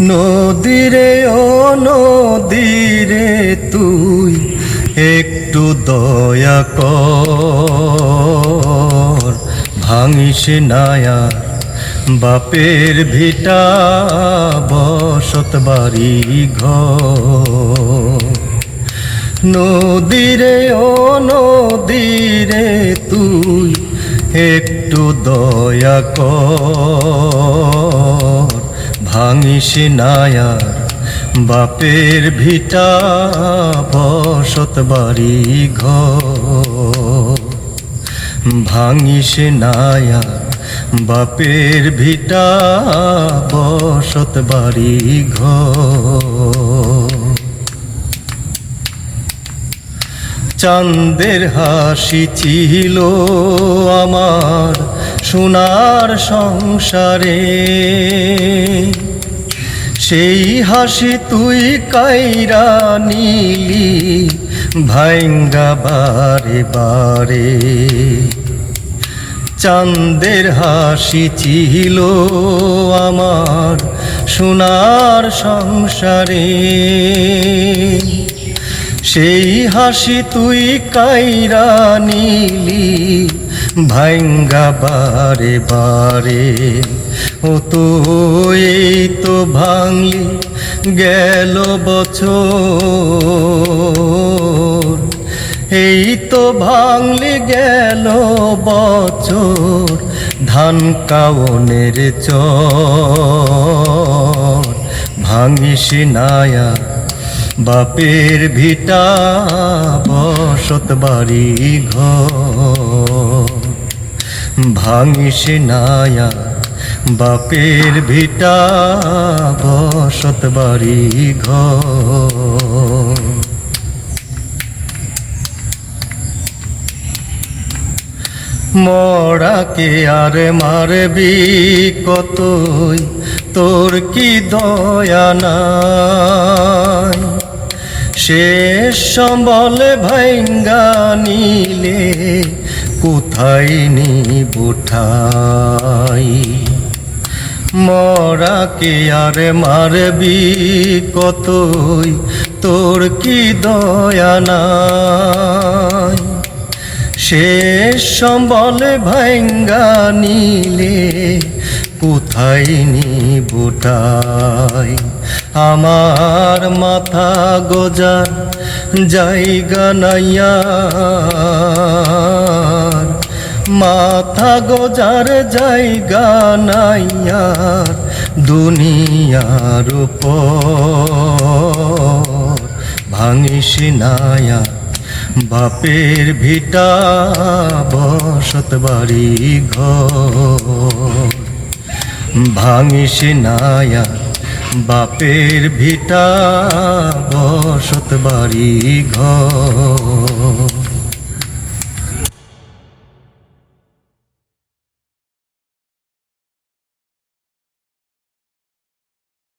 নদীরে, ও নদীরে তুই একটু দয়া কর। ভাঙিস নায়া বাপের ভিটা, বসত বাড়ি ঘর। নদীরে, ও নদীরে তুই একটু দয়া কর। ভাঙিস নায়ার বাপের ভিটা বসত বাড়ি ঘর। ভাঙিস নায়া, বাপের ভিটা বসত বাড়ি ঘর। চাঁদের হাসি ছিল আমার সোনার সংসারে। সেই হাসি তুই কাইরা নিলি, ভাইঙ্গা বারে বারে। চাঁদের হাসি ছিল আমার সোনার সংসারে। সেই হাসি তুই কাইরা নিলি ভাইঙ্গা বারে বারে, ও তো এই তো ভাঙলি গেল বছর। এই তো ভাঙলি গেল বছর, ধান কাউনের চর। ভাঙিস নায়া বাপের ভিটা বসত বাড়ি ঘর। ভাঙিস নায়া, বাপের ভিটা বসত বাড়ি ঘর। মরাকে আর মারবি কতই, তোর কি দয়া নাই? শেষ সম্বল ভাইঙ্গা নিলে কোথায় নিব ঠাই মরাকে আর মারবি কতই? তোর কি দয়া নাই? শেষ সম্বল ভাঙ্গা নিলে কোথায় নিবুটাই আমার মাথা গোজার জায়গা নাইয়ার মাথা গোজার জায়গা নাইয়ার দুনিয়ার উপর, ভাঙিস নায়া বাপের ভিটা বসত বাড়ি ঘর, ভাঙিস নায়া বাপের ভিটা বসত বাড়ি ঘর।